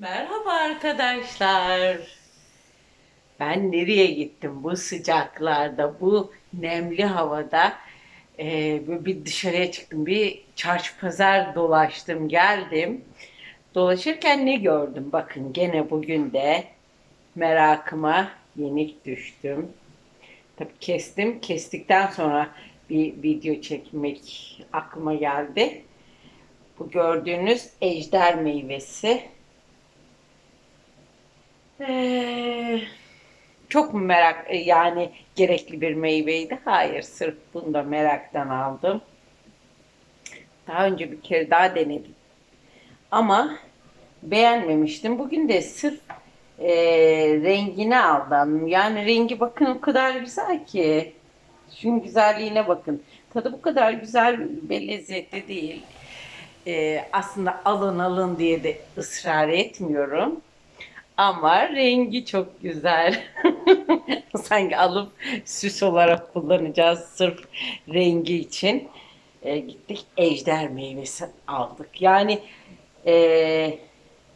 Merhaba arkadaşlar. Ben nereye gittim bu sıcaklarda, bu nemli havada? Ee, bir dışarıya çıktım, bir çarşı pazar dolaştım, geldim. Dolaşırken ne gördüm? Bakın gene bugün de merakıma yenik düştüm. Tabii kestim. Kestikten sonra bir video çekmek aklıma geldi. Bu gördüğünüz ejder meyvesi. Ee, çok mu merak yani gerekli bir meyveydi? Hayır, sırf bunu da meraktan aldım. Daha önce bir kere daha denedim. Ama beğenmemiştim. Bugün de sırf e, rengine aldım. Yani rengi bakın o kadar güzel ki. Şunun güzelliğine bakın. Tadı bu kadar güzel ve lezzetli değil. E, aslında alın alın diye de ısrar etmiyorum. Ama rengi çok güzel. Sanki alıp süs olarak kullanacağız sırf rengi için. E, gittik ejder meyvesi aldık. Yani e,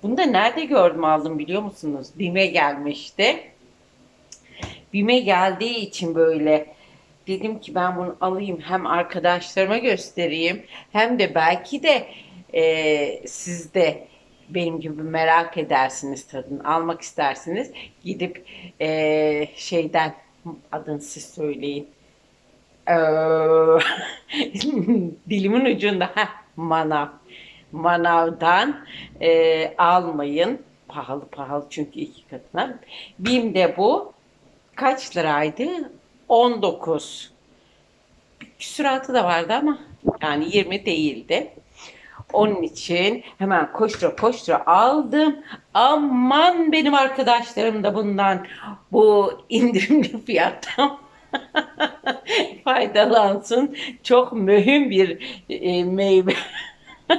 bunu da nerede gördüm aldım biliyor musunuz? Bime gelmişti. Bime geldiği için böyle dedim ki ben bunu alayım hem arkadaşlarıma göstereyim hem de belki de e, siz de benim gibi merak edersiniz tadını almak istersiniz gidip e, şeyden adını siz söyleyin. Ee, dilimin ucunda heh, manav. Manavdan e, almayın. Pahalı pahalı çünkü iki katına. BİM'de bu. Kaç liraydı? 19 küsuratı da vardı ama yani 20 değildi onun için hemen koştura koştura aldım. Aman benim arkadaşlarım da bundan bu indirimli fiyattan faydalansın. Çok mühim bir e, meyve.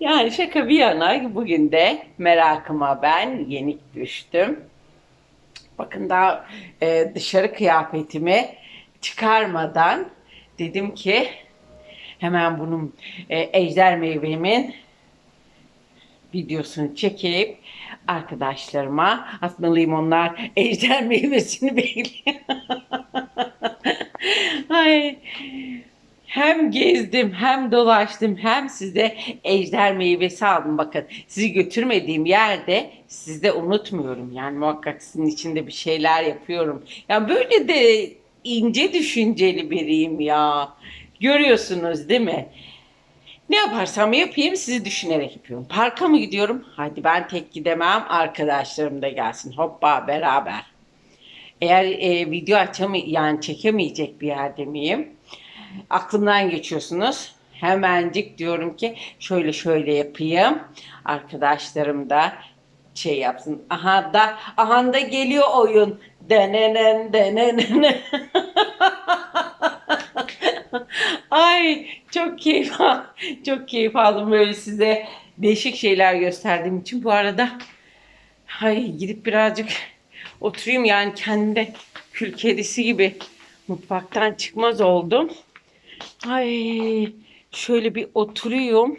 yani şaka bir yana bugün de merakıma ben yenik düştüm. Bakın daha e, dışarı kıyafetimi çıkarmadan dedim ki hemen bunun e, ejder meyvemin videosunu çekip arkadaşlarıma atmalıyım onlar ejder meyvesini bekliyor. Ay hem gezdim hem dolaştım hem size ejder meyvesi aldım. Bakın sizi götürmediğim yerde sizde unutmuyorum. Yani muhakkak sizin için de bir şeyler yapıyorum. Ya böyle de ince düşünceli biriyim ya. Görüyorsunuz değil mi? Ne yaparsam yapayım sizi düşünerek yapıyorum. Parka mı gidiyorum? Hadi ben tek gidemem. Arkadaşlarım da gelsin. Hoppa beraber. Eğer e, video açamay yani çekemeyecek bir yerde miyim? Aklımdan geçiyorsunuz. Hemencik diyorum ki şöyle şöyle yapayım. Arkadaşlarım da şey yapsın. Aha da aha da geliyor oyun. Denenen denenen. Ay çok keyif çok keyif aldım böyle size değişik şeyler gösterdiğim için. Bu arada ay gidip birazcık oturayım yani kendimde kül kedisi gibi mutfaktan çıkmaz oldum. Ay şöyle bir oturuyorum.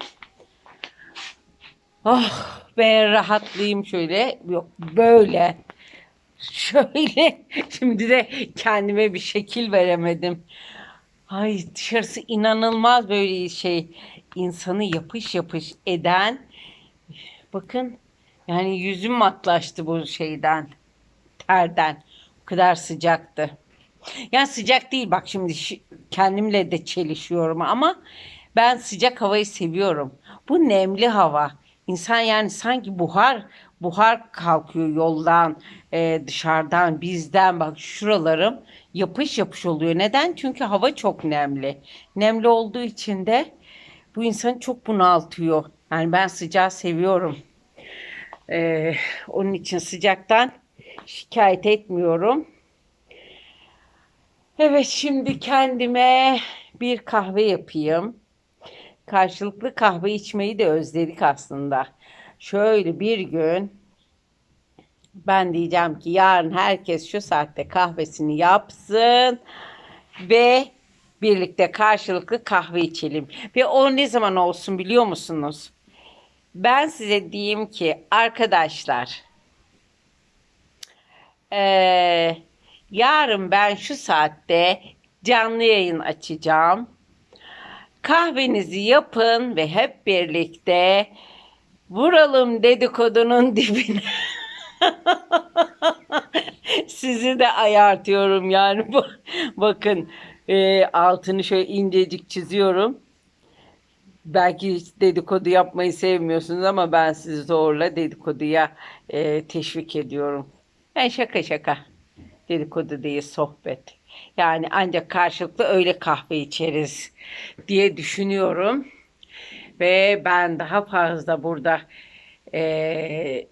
Ah be rahatlayayım şöyle. Yok böyle. Şöyle. Şimdi de kendime bir şekil veremedim. Ay dışarısı inanılmaz böyle şey insanı yapış yapış eden. Bakın yani yüzüm matlaştı bu şeyden terden. O kadar sıcaktı. Yani sıcak değil bak şimdi şi- kendimle de çelişiyorum ama ben sıcak havayı seviyorum. Bu nemli hava. İnsan yani sanki buhar buhar kalkıyor yoldan e, dışarıdan bizden bak şuralarım yapış yapış oluyor. Neden? Çünkü hava çok nemli. Nemli olduğu için de bu insanı çok bunaltıyor. Yani ben sıcağı seviyorum. E, onun için sıcaktan şikayet etmiyorum. Evet şimdi kendime bir kahve yapayım. Karşılıklı kahve içmeyi de özledik aslında. Şöyle bir gün ben diyeceğim ki yarın herkes şu saatte kahvesini yapsın ve birlikte karşılıklı kahve içelim. Ve o ne zaman olsun biliyor musunuz? Ben size diyeyim ki arkadaşlar eee, yarın ben şu saatte canlı yayın açacağım. Kahvenizi yapın ve hep birlikte vuralım dedikodunun dibine. Sizi de ayartıyorum yani. Bu- Bakın e, altını şöyle incecik çiziyorum. Belki hiç dedikodu yapmayı sevmiyorsunuz ama ben sizi zorla dedikoduya e, teşvik ediyorum. Yani şaka şaka. Dedikodu değil sohbet. Yani ancak karşılıklı öyle kahve içeriz diye düşünüyorum. Ve ben daha fazla burada e,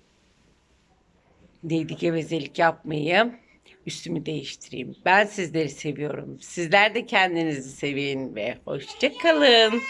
neydi gevezelik yapmayayım. Üstümü değiştireyim. Ben sizleri seviyorum. Sizler de kendinizi sevin ve hoşça kalın.